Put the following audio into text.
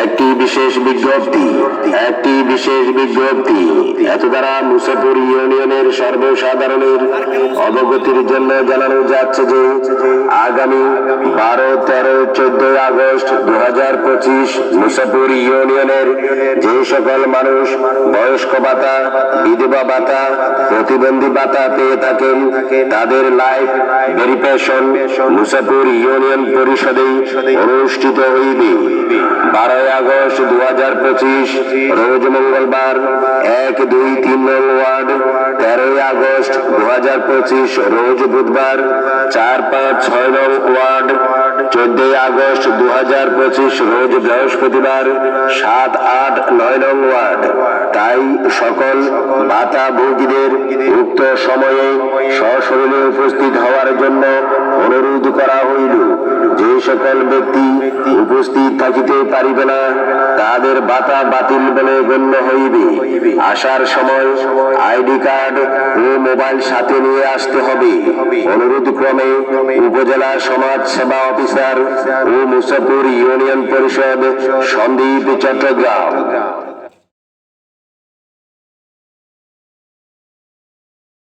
একটি বিশেষ বিজ্ঞপ্তি, একটি বিশেষ বিজ্ঞপ্তি। এত দ্বারা মুসাফির ইউনিয়নের সর্বসাধারণের অবগতির জন্য জানানো যাচ্ছে যে, আগামী বারো, তেরো চোদ্দই আগস্ট দু হাজার পঁচিশ মুসাফির ইউনিয়নের যে সকল মানুষ বয়স্ক ভাতা, বিধবা ভাতা, প্রতিবন্ধী ভাতা পেয়ে থাকেন, তাদের লাইফ ভেরিফিকেশন মুসাফির ইউনিয়ন পরিষদে অনুষ্ঠিত হইবে। আগস্ট দু হাজার পঁচিশ, রোজ মঙ্গলবার, এক, দুই, তিন ওয়ার্ড, তেরোই আগস্ট দু হাজার পঁচিশ, রোজ বুধবার, চার, পাঁচ, ছয় ওয়ার্ড, চোদ্দই আগস্ট দু হাজার পঁচিশ, রোজ বৃহস্পতিবার, সাত, আট, নয় নং ওয়ার্ড। তাই সকল ভাতা ভোগীদের উক্ত সময়ে সশরীরে উপস্থিত হওয়ার জন্য অনুরোধ করা হইল। সকল ব্যক্তি উপস্থিত থাকিতে পারিবে না, তাদের বাতা বাতিল বলে গণ্য হইবে। আসার সময় আইডি কার্ড ও মোবাইল সাথে নিয়ে আসতে হবে। অনুরোধ ক্রমে উপজেলা সমাজ সেবা অফিসার ও মুসাফুর ইউনিয়ন পরিষদ সন্দীপ চট্টগ্রাম।